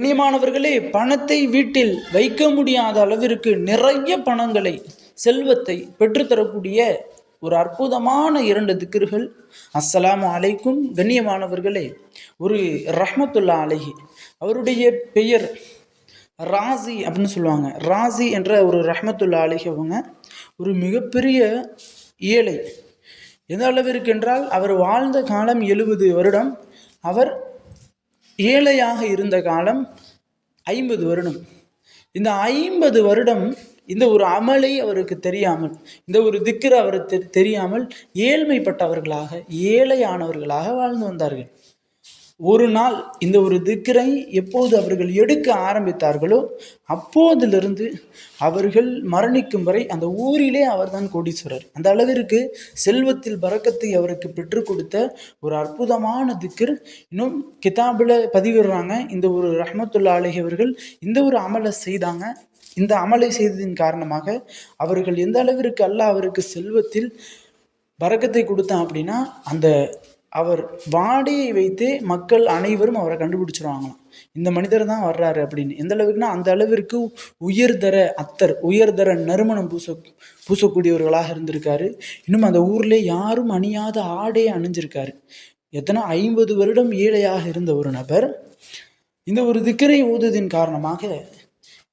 கண்ணியமானவர்களே பணத்தை வீட்டில் வைக்க முடியாத அளவிற்கு நிறைய பணங்களை செல்வத்தை பெற்றுத்தரக்கூடிய ஒரு அற்புதமான இரண்டு திக்கிர்கள் அஸ்ஸலாமு அலைக்கும். கண்ணியமானவர்களே ஒரு ரஹமத்துல்லா அலைஹி. அவருடைய பெயர் ராசி அப்படின்னு சொல்லுவாங்க. ராசி என்ற ஒரு ரஹமத்துல்லா அலைஹி அவங்க. ஒரு மிகப்பெரிய ஏழை. எந்த அளவிற்கு என்றால் அவர் வாழ்ந்த காலம் எழுபது வருடம். அவர் ஏழையாக இருந்த காலம் ஐம்பது வருடம். இந்த ஐம்பது வருடம் இந்த ஒரு அமலை அவருக்கு தெரியாமல் இந்த ஒரு திக்கர் அவருக்கு தெ- தெரியாமல் ஏழ்மைப்பட்டவர்களாக ஏழையானவர்களாக வாழ்ந்து வந்தார்கள். ஒரு நாள் இந்த ஒரு திக்கரை எப்போது அவர்கள் எடுக்க ஆரம்பித்தார்களோ அப்போதிலிருந்து அவர்கள் மரணிக்கும் வரை அந்த ஊரிலே அவர்தான் கோடீஸ்வரர். அந்த அளவிற்கு செல்வத்தில் பறக்கத்தை அவருக்கு பெற்றுக் கொடுத்த ஒரு அற்புதமான திக்கர். இன்னும் கிதாபில் பதிவிடுறாங்க இந்த ஒரு ரஹ்மத்துல்லா அலஹி அவர்கள் இந்த ஒரு அமலை செய்தாங்க. இந்த அமலை செய்ததின் காரணமாக அவர்கள் எந்த அளவிற்கு அல்ல அவருக்கு செல்வத்தில் பறக்கத்தை கொடுத்தான் அப்படின்னா அந்த அவர் வாடையை வைத்தே மக்கள் அனைவரும் அவரை கண்டுபிடிச்சிருவாங்களாம். இந்த மனிதர் தான் வர்றாரு அப்படின்னு. எந்த அளவுக்குன்னா அந்த அளவிற்கு உயர்தர அத்தர் உயர்தர நறுமணம் பூச பூசக்கூடியவர்களாக இருந்திருக்காரு. இன்னும் அந்த ஊர்ல யாரும் அணியாத ஆடையை அணிஞ்சிருக்காரு. எத்தனை ஐம்பது வருடம் ஏழையாக இருந்த ஒரு நபர் இந்த ஒரு திக்கரை ஊதுதின் காரணமாக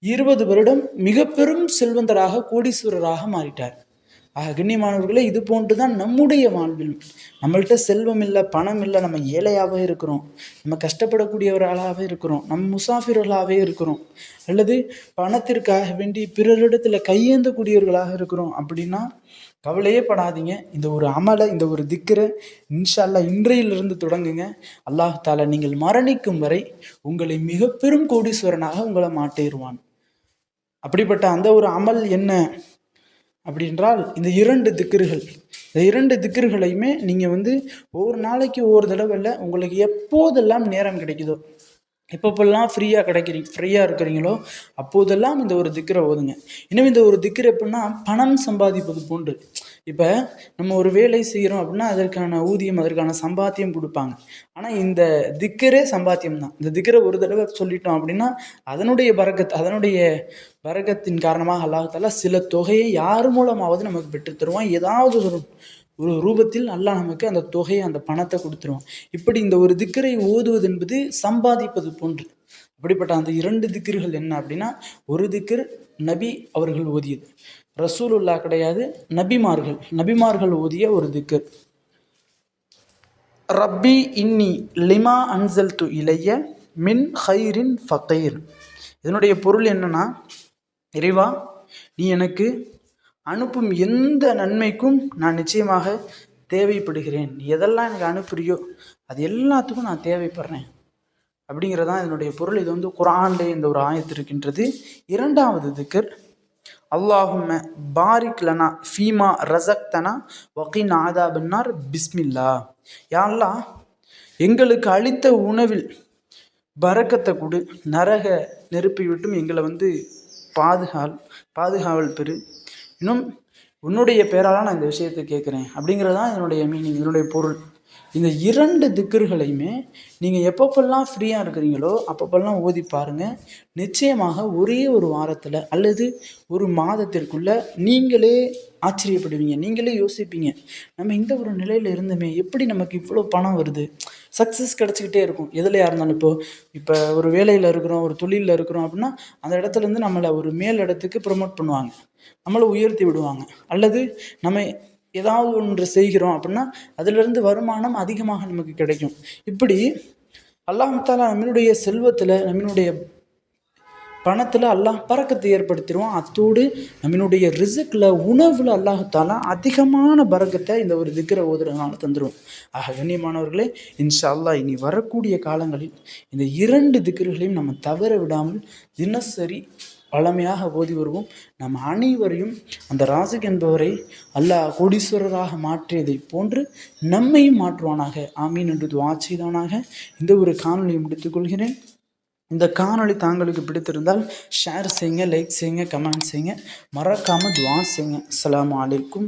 இருபது வருடம் மிக பெரும் செல்வந்தராக கோடீஸ்வரராக மாறிட்டார். ஆக கண்ணியமானவர்களே இது போன்று தான் நம்முடைய வாழ்வில். நம்மள்கிட்ட செல்வம் இல்லை பணம் இல்லை நம்ம ஏழையாகவே இருக்கிறோம். நம்ம கஷ்டப்படக்கூடியவர்களாகவே இருக்கிறோம். நம் முசாஃபிர்களாகவே இருக்கிறோம். அல்லது பணத்திற்காக வேண்டி பிறரிடத்தில் கையேந்தக்கூடியவர்களாக இருக்கிறோம் அப்படின்னா கவலையே படாதீங்க. இந்த ஒரு அமலை இந்த ஒரு திக்கரை இன்ஷா அல்லாஹ் இன்றையிலிருந்து தொடங்குங்க. அல்லாஹ் தாலா நீங்கள் மரணிக்கும் வரை உங்களை மிக பெரும் கோடீஸ்வரனாக உங்களை மாட்டேறுவான் அப்படிப்பட்ட அந்த ஒரு அமல் என்ன? அப்படின்றால் இந்த இரண்டு திக்கர்கள் இந்த இரண்டு திக்கர்களையுமே நீங்கள் வந்து ஒவ்வொரு நாளைக்கு ஒவ்வொரு தடவையில் உங்களுக்கு எப்போதெல்லாம் நேரம் கிடைக்குதோ எப்பப்பெல்லாம் ஃப்ரீயாக கிடைக்கிறீங்க ஃப்ரீயாக இருக்கிறீங்களோ அப்போதெல்லாம் இந்த ஒரு திக்கரை ஓதுங்க. இன்னும் இந்த ஒரு திக்கர் எப்படின்னா பணம் சம்பாதிப்பது போன்று. இப்போ நம்ம ஒரு வேலை செய்கிறோம் அப்படின்னா அதற்கான ஊதியம் அதற்கான சம்பாத்தியம் கொடுப்பாங்க. ஆனால் இந்த திக்கரே சம்பாத்தியம் தான். இந்த திக்கரை ஒரு தடவை சொல்லிட்டோம் அப்படின்னா அதனுடைய பரக்கத் அதனுடைய வரகத்தின் காரணமாக அல்லாஹால சில தொகையை யார் மூலமாவது நமக்கு பெற்றுத்தருவோம் ஏதாவது ஒரு ஒரு ரூபத்தில் அல்லாஹ் நமக்கு அந்த தொகையை அந்த பணத்தை கொடுத்துருவான். இப்படி இந்த ஒரு திக்கரை ஓதுவது என்பது சம்பாதிப்பது போன்று. அப்படிப்பட்ட அந்த இரண்டு திக்கர்கள் என்ன அப்படின்னா ஒரு திக்கர் நபி அவர்கள் ஓதியது. ரசூலுல்லா கிடையாது நபிமார்கள். நபிமார்கள் ஓதிய ஒரு திக்கர். ரப்பி இன்னி லிமா அன்சல் து இளைய மின் ஹைரின் ஃபகைர். இதனுடைய பொருள் என்னன்னா இறைவா நீ எனக்கு அனுப்பும் எந்த நன்மைக்கும் நான் நிச்சயமாக தேவைப்படுகிறேன். எதெல்லாம் எனக்கு அனுப்புறியோ அது எல்லாத்துக்கும் நான் தேவைப்படுறேன். அப்படிங்கிறதான் இதனுடைய பொருள். இது வந்து குரான்லே இந்த ஒரு ஆயத்து இருக்கின்றது. இரண்டாவது திக்கர் அல்லாஹும் பாரிக் லனா ஃபீமா ரசக்தனா வகீன் ஆதா பின்னார் பிஸ்மில்லா. யா எங்களுக்கு அளித்த உணவில் பறக்கத்தை கொடு நரக நெருப்பி விட்டும் எங்களை வந்து பாதுகால் பாதுகாவல் பெறு. இன்னும் உன்னுடைய பேரால் நான் இந்த விஷயத்தை கேட்குறேன் அப்படிங்கிறது தான் இதனுடைய மீனிங் இதனுடைய பொருள். இந்த இரண்டு திக்கர்களையுமே நீங்கள் எப்பப்பெல்லாம் ஃப்ரீயாக இருக்கிறீங்களோ அப்பப்பெல்லாம் ஓதி பாருங்கள் நிச்சயமாக ஒரே ஒரு வாரத்தில் அல்லது ஒரு மாதத்திற்குள்ளே நீங்களே ஆச்சரியப்படுவீங்க. நீங்களே யோசிப்பீங்க. நம்ம இந்த ஒரு நிலையில் இருந்துமே எப்படி நமக்கு இவ்வளோ பணம் வருது? சக்ஸஸ் கிடச்சிக்கிட்டே இருக்கும். எதுலையாக இருந்தாலும் இப்போது இப்போ ஒரு வேலையில் இருக்கிறோம் ஒரு தொழிலில் இருக்கிறோம் அப்படின்னா அந்த இடத்துலேருந்து நம்மளை ஒரு மேல் இடத்துக்கு ப்ரொமோட் பண்ணுவாங்க. நம்மளை உயர்த்தி விடுவாங்க. அல்லது நம்ம ஏதாவது ஒன்று செய்கிறோம் அப்படின்னா அதிலிருந்து வருமானம் அதிகமாக நமக்கு கிடைக்கும். இப்படி அல்லாஹாலா நம்மளுடைய செல்வத்தில் நம்மளுடைய பணத்தில் அல்லாஹ் பறக்கத்தை ஏற்படுத்திடுவான். அத்தோடு நம்மளுடைய ரிசுக்கில் உணவில் அல்லாஹத்தால அதிகமான பறக்கத்தை இந்த ஒரு திக்கிற ஓதுறதுனால தந்துடுவோம் ஆக கண்ணியமானவர்களே இன்ஷா அல்லாஹ் இனி வரக்கூடிய காலங்களில் இந்த இரண்டு திக்கர்களையும் நம்ம தவற விடாமல் தினசரி பழமையாக ஓதி வருவோம். நம் அனைவரையும் அந்த ராசிக் என்பவரை அல்லாஹ் கோடீஸ்வரராக மாற்றியதைப் போன்று நம்மையும் மாற்றுவானாக. ஆமீன் என்று துவா செய்தவனாக இந்த ஒரு காணொலியை முடித்துக்கொள்கிறேன் இந்த காணொளி தாங்களுக்கு பிடித்திருந்தால் ஷேர் செய்யுங்க லைக் செய்யுங்க கமெண்ட் செய்யுங்க. மறக்காமல் துவா செய்யுங்க. அஸ்ஸலாமு அலைக்கும்.